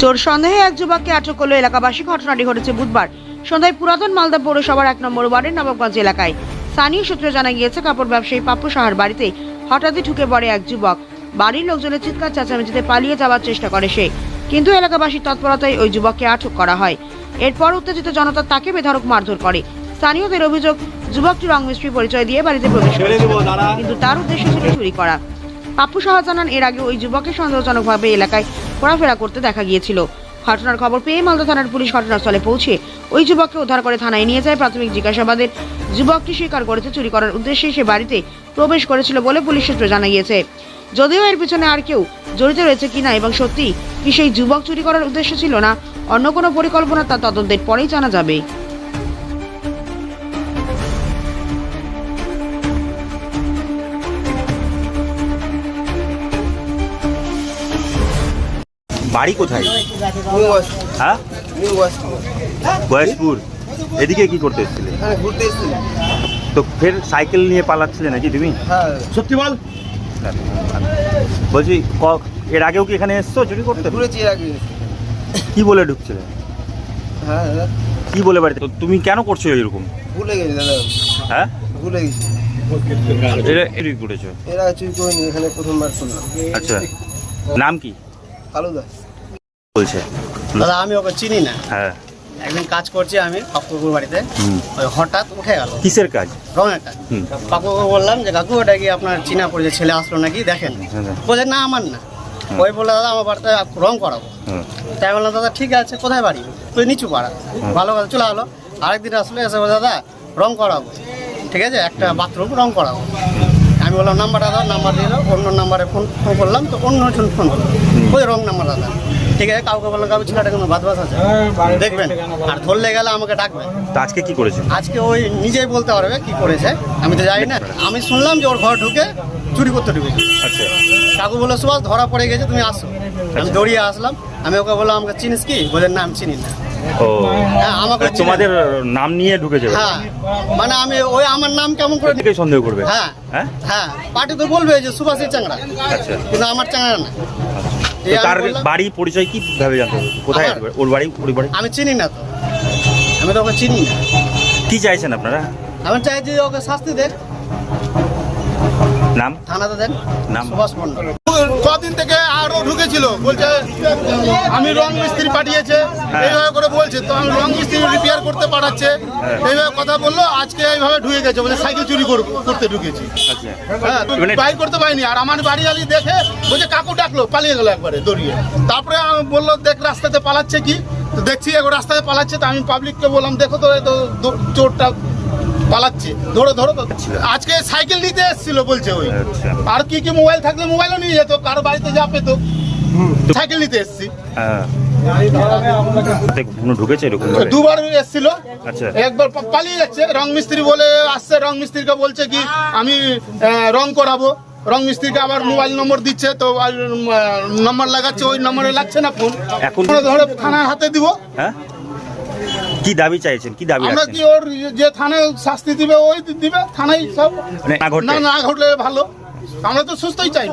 চোর সন্দেহে এক যুবককে আটক করল এলাকাবাসী। ঘটনাটি ঘটেছে বুধবার। সন্ধ্যায় পুরাতন মালদা পৌরসভার এক নম্বর ওয়ার্ডের নবাবগঞ্জ এলাকায়। স্থানীয় সূত্রে জানা গিয়েছে কাপড় ব্যবসায়ী পাপ্পু সাহার বাড়িতে হঠাৎই ঢুকে পড়ে এক যুবক। বাড়ির লোকজনের চিৎকার চেঁচামেচিতে পালিয়ে যাওয়ার চেষ্টা করে সে। কিন্তু এলাকাবাসীর তৎপরতায় ওই যুবককে আটক করা হয়। এরপর উত্তেজিত জনতা তাকে বেধড়ক মারধর করে। স্থানীয়দের অভিযোগ যুবকটি রং মিস্ত্রি পরিচয় দিয়ে বাড়িতে প্রবেশ করেছিল কিন্তু তার উদ্দেশ্য ছিল চুরি করা। পাপ্পু সাহা জানান এর আগে ওই যুবকের সন্দেহজনকভাবে এলাকায় ঘোরাফেরা করতে দেখা গিয়েছিল। ঘটনার খবর পেয়ে মালদা থানার পুলিশ ঘটনাস্থলে পৌঁছে ওই যুবককে উদ্ধার করে থানায় নিয়ে যায় প্রাথমিক জিজ্ঞাসাবাদের যুবকটি স্বীকার করেছে, চুরি করার উদ্দেশ্যে সে বাড়িতে প্রবেশ করেছিল বলে পুলিশ সূত্রে জানা গিয়েছে যদিও এর পিছনে আর কেউ জড়িত রয়েছে কিনা এবং সত্যি কি সেই যুবক চুরি করার উদ্দেশ্য ছিল না, অন্য কোনো পরিকল্পনা তা তদন্তের পরেই জানা যাবে। বাড়ি কোথায়? হ্যাঁ? বয়সপুর এদিকে কি করতে এসেছিলে? তো ফের সাইকেল নিয়ে পালাচ্ছিলে নাকি তুমি? সত্যি বল। বলছি ক- এর আগেও কি এখানে এসছো? চুরি করতে? কি বলে ঢুকছিলে? হ্যাঁ কি বলে বাড়িতে? তুমি কেন করছ এরকম? ভুলে গেছি দাদা। হ্যাঁ? ভুলে গেছি। চুরি করেছ? এরা চুরি করিনি এখানে প্রথমবার শুনলাম। আচ্ছা। নাম কি? কালু দাস বলছে দাদা আমি ওকে চিনি না। হ্যাঁ। একদিন কাজ করছি আমি পাকুকুর বাড়িতে। ওই হঠাৎ উঠে গেল। কিসের কাজ? রঙের কাজ। পাকুকে বললাম যে কাকু ওটা কি আপনার চিনা পড়েছে ছেলে আসলো নাকি? দেখেন। হ্যাঁ, হ্যাঁ। বলে না আমার না। ওই বলে দাদা আমার বাড়িতে রং করাবো। তাই বললাম দাদা ঠিক আছে কোথায় বাড়ি? তুই নিচু পাড়া। ভালো কথা চলে গেলো। আরেকদিন আসলে এসে বলে দাদা রং করাবো। ঠিক আছে একটা বাথরুম রং করাবো। আমি বললাম নাম্বারটা দাও নাম্বার দিল অন্য নাম্বারে ফোন ফোন করলাম তো অন্য ফোন করল। ওই রং নাম্বার দাদা। ঠিক আছে কাউকে বললাম কাউকে ছেলেটা কোনো বাদ আছে? দেখবেন আর ধরলে গেলে আমাকে ডাকবেন তো আজকে কি করেছ আজকে ওই নিজেই বলতে পারবে কি করেছে আমি তো জানি না। আমি শুনলাম যে ওর ঘর ঢুকে চুরি করতে ঢুকেছে। আচ্ছা। কাকু বলে সুভাষ ধরা পড়ে গেছে তুমি আসো। আমি দৌড়িয়ে আসলাম। আমি ওকে বললাম আমাকে চিনিস কি? বলে না আমি চিনি না। ও। হ্যাঁ আমাকে তোমাদের নাম নিয়ে ঢুকেছে হ্যাঁ মানে আমি ওই আমার নাম কেমন করে থেকে সন্দেহ করবে? হ্যাঁ হ্যাঁ? হ্যাঁ পার্টি তো বলবে যে সুভাষের চাংড়া আচ্ছা। কিন্তু আমার চাংড়া না। তো তার বাড়ি পরিচয় কি ভাবে জানতে হবে? কোথায় আসবে ওর বাড়ি ওর বাড়ি? আমি চিনি না তো। আমি তো ওকে চিনি না। কি চাইছেন আপনারা? আমি চাইছি যে ওকে শাস্তি দেন। নাম? থানাতে দেন। নাম? সুভাষ মন্ডল। কদিন থেকে আরও ঢুকেছিল বলছে আমি রং মিস্ত্রি পাঠিয়েছে। হ্যাঁ। এইভাবে করে বলছে তো আমি রং মিস্ত্রি রিপেয়ার করতে পারাচ্ছে এইভাবে কথা বলল আজকে এইভাবে ঢুকে গেছে বলছে সাইকেল চুরি কর- করতে ঢুকেছি। আচ্ছা। হ্যাঁ মানে- করতে পারিনি। আর আমার বাড়ি আলি দেখে বলছে কাকু ডাকলো পালিয়ে গেলো একবারে দৌড়িয়ে। তারপরে আমি বলল দেখ রাস্তাতে পালাচ্ছে কি? তো দেখছি রাস্তাতে পালাচ্ছে। তো আমি পাবলিককে বললাম দেখো তো চোরটা পালাচ্ছে। ধরো ধরো তো আজকে সাইকেল নিতে এসেছিল বলছে ওই। আচ্ছা। আর কি কি মোবাইল থাকলে মোবাইলও নিয়ে যেত কারও বাড়িতে যা পেতো। সাইকেল নিতে এসছি। হ্যাঁ। তে কখনো ঢুকেছে এরকম দুবার এসেছিল। আচ্ছা। একবার পালিয়ে যাচ্ছে। রং মিস্ত্রি বলে আসছে রং মিস্ত্রিকে বলছে কি আমি রং করাবো। রং মিস্ত্রিকে আবার মোবাইল নম্বর দিচ্ছে তো নম্বর লাগাচ্ছে ওই নম্বরে লাগছে না ফোন। এখন- ধরে ধরে থানার হাতে দিব। হ্যাঁ? কি দাবি চাইছেন? কি দাবি আমরা কি ওর যে থানায় শাস্তি দিবে ওই দিবে থানায় সব মানে না না ঘটলে ভালো। আমরা তো সুস্থই চাইব।